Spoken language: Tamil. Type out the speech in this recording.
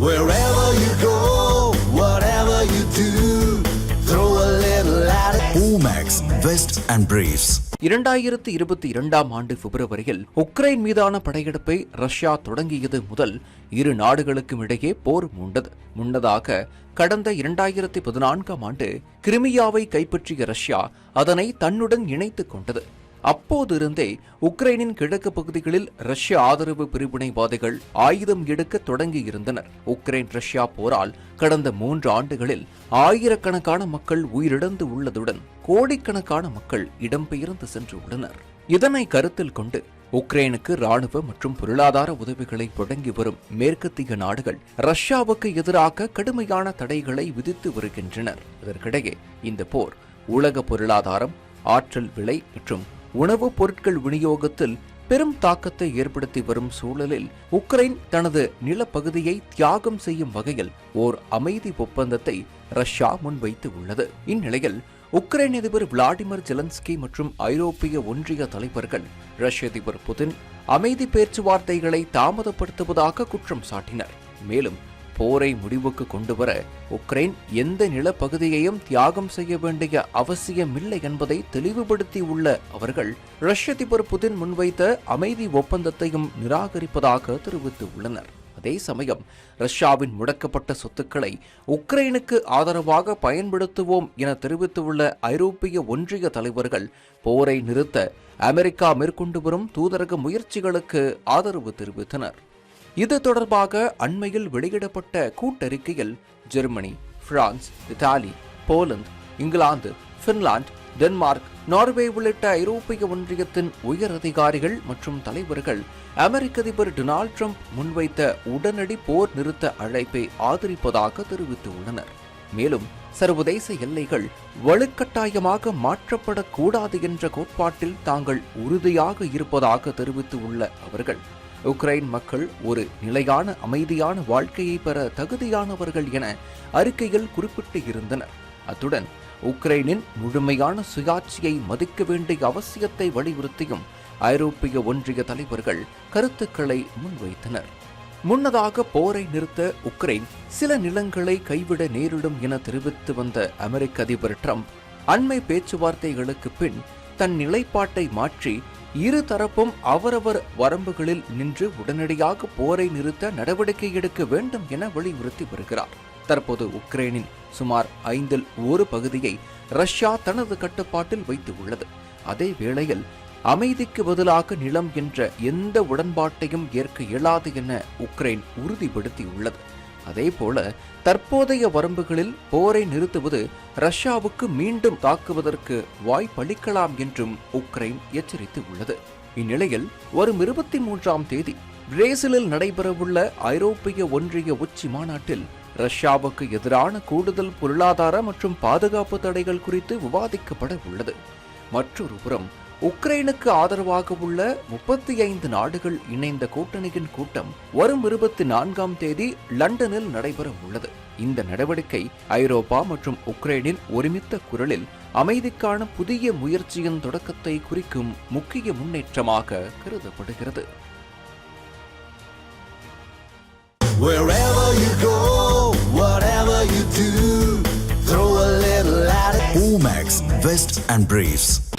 Wherever you go, whatever you do, throw a little at it. Omax, Vest and Briefs. இரண்டாயிரத்தி இருபத்தி இரண்டாம் ஆண்டு பிப்ரவரியில் உக்ரைன் மீதான படையெடுப்பை ரஷ்யா தொடங்கியது முதல் இரு நாடுகளுக்கும் இடையே போர் மூண்டது முன்னதாக கடந்த இரண்டாயிரத்தி பதினான்காம் ஆண்டு கிரிமியாவை கைப்பற்றிய ரஷ்யா அதனை தன்னுடன் இணைத்துக் கொண்டது அப்போதிருந்தே உக்ரைனின் கிழக்கு பகுதிகளில் ரஷ்ய ஆதரவு பிரிவினைவாதிகள் ஆயுதம் எடுக்க தொடங்கியிருந்தனர். உக்ரைன் ரஷ்யா போரால் கடந்த மூன்று ஆண்டுகளில் ஆயிரக்கணக்கான மக்கள் உயிரிழந்து உள்ளதுடன் கோடிக்கணக்கான மக்கள் இடம்பெயர்ந்து சென்று உள்ளனர். இதனை கருத்தில் கொண்டு உக்ரைனுக்கு ராணுவ மற்றும் பொருளாதார உதவிகளை வழங்கி வரும் மேற்கத்திய நாடுகள் ரஷ்யாவுக்கு எதிராக கடுமையான தடைகளை விதித்து வருகின்றனர். இதற்கிடையே இந்த போர் உலக பொருளாதாரம் ஆற்றல் விலை மற்றும் உணவுப் பொருட்கள் விநியோகத்தில் பெரும் தாக்கத்தை ஏற்படுத்தி வரும் சூழலில் உக்ரைன் தனது நிலப்பகுதியை தியாகம் செய்யும் வகையில் ஓர் அமைதி ஒப்பந்தத்தை ரஷ்யா முன்வைத்து உள்ளது. இந்நிலையில் உக்ரைன் அதிபர் விளாடிமிர் ஜெலன்ஸ்கி மற்றும் ஐரோப்பிய ஒன்றிய தலைவர்கள் ரஷ்ய அதிபர் புதின் அமைதி பேச்சுவார்த்தைகளை தாமதப்படுத்துவதாக குற்றம் சாட்டினர். மேலும் போரை முடிவுக்கு கொண்டுவர உக்ரைன் எந்த நிலப்பகுதியையும் தியாகம் செய்ய வேண்டிய அவசியமில்லை என்பதை தெளிவுபடுத்தியுள்ள அவர்கள் ரஷ்ய அதிபர் புதின் முன்வைத்த அமைதி ஒப்பந்தத்தையும் நிராகரிப்பதாக தெரிவித்துள்ளனர் அதே சமயம் ரஷ்யாவின் முடக்கப்பட்ட சொத்துக்களை உக்ரைனுக்கு ஆதரவாக பயன்படுத்துவோம் என தெரிவித்துள்ள ஐரோப்பிய ஒன்றிய தலைவர்கள் போரை நிறுத்த அமெரிக்கா மேற்கொண்டு வரும் தூதரக முயற்சிகளுக்கு ஆதரவு தெரிவித்தனர். இது தொடர்பாக அண்மையில் வெளியிடப்பட்ட கூட்டறிக்கையில் Germany France Italy Poland England Finland Denmark Norway உள்ளிட்ட ஐரோப்பிய ஒன்றியத்தின் உயர் அதிகாரிகள் மற்றும் தலைவர்கள் அமெரிக்க அதிபர் டொனால்ட் ட்ரம்ப் முன்வைத்த உடனடி போர் நிறுத்த அழைப்பை ஆதரிப்பதாக தெரிவித்துள்ளனர். மேலும் சர்வதேச எல்லைகள் வலுக்கட்டாயமாக மாற்றப்படக்கூடாது என்ற கோட்பாட்டில் தாங்கள் உறுதியாக இருப்பதாக தெரிவித்துள்ள அவர்கள் உக்ரைன் மக்கள் ஒரு நிலையான அமைதியான வாழ்க்கையை பெற தகுதியானவர்கள் என அறிக்கையில் குறிப்பிட்டு இருந்தனர். அத்துடன் உக்ரைனின் முழுமையான சுயாட்சியை மதிக்க வேண்டிய அவசியத்தை வலியுறுத்தியும் ஐரோப்பிய ஒன்றிய தலைவர்கள் கருத்துக்களை முன்வைத்தனர். முன்னதாக போரை நிறுத்த உக்ரைன் சில நிலங்களை கைவிட நேரிடும் என தெரிவித்து வந்த அமெரிக்க அதிபர் ட்ரம்ப் அண்மை பேச்சுவார்த்தைகளுக்கு பின் தன் நிலைப்பாட்டை மாற்றி இரு தரப்பும் அவரவர் வரம்புகளில் நின்று உடனடியாக போரை நிறுத்த நடவடிக்கை எடுக்க வேண்டும் என வலியுறுத்தி வருகிறார். தற்போது உக்ரைனின் சுமார் ஐந்தில் ஒரு பகுதியை ரஷ்யா தனது கட்டுப்பாட்டில் வைத்து உள்ளது அதே வேளையில் அமைதிக்கு பதிலாக நிலம் என்ற எந்த உடன்பாட்டையும் ஏற்க இயலாது என உக்ரைன் உறுதிப்படுத்தியுள்ளது. அதேபோல தற்போதைய வரம்புகளில் போரை நிறுத்துவது ரஷ்யாவுக்கு மீண்டும் தாக்குவதற்கு வாய்ப்பளிக்கலாம் என்றும் உக்ரைன் எச்சரித்து உள்ளது. இந்நிலையில் வரும் இருபத்தி மூன்றாம் தேதி பிரேசிலில் நடைபெறவுள்ள ஐரோப்பிய ஒன்றிய உச்சி மாநாட்டில் ரஷ்யாவுக்கு எதிரான கூடுதல் பொருளாதார மற்றும் பாதுகாப்பு தடைகள் குறித்து விவாதிக்கப்பட உள்ளது. மற்றொரு புறம் உக்ரைனுக்கு ஆதரவாக உள்ள முப்பத்தி ஐந்து நாடுகள் இணைந்த கூட்டணியின் கூட்டம் வரும் இருபத்தி நான்காம் தேதி லண்டனில் நடைபெற உள்ளது இந்த நடவடிக்கை ஐரோப்பா மற்றும் உக்ரைனின் ஒருமித்த குரலில் அமைதிக்கான புதிய முயற்சியின் தொடக்கத்தை குறிக்கும் முக்கிய முன்னேற்றமாக கருதப்படுகிறது Wherever you go, whatever you do, throw a little at it. Omax, Vest and Briefs.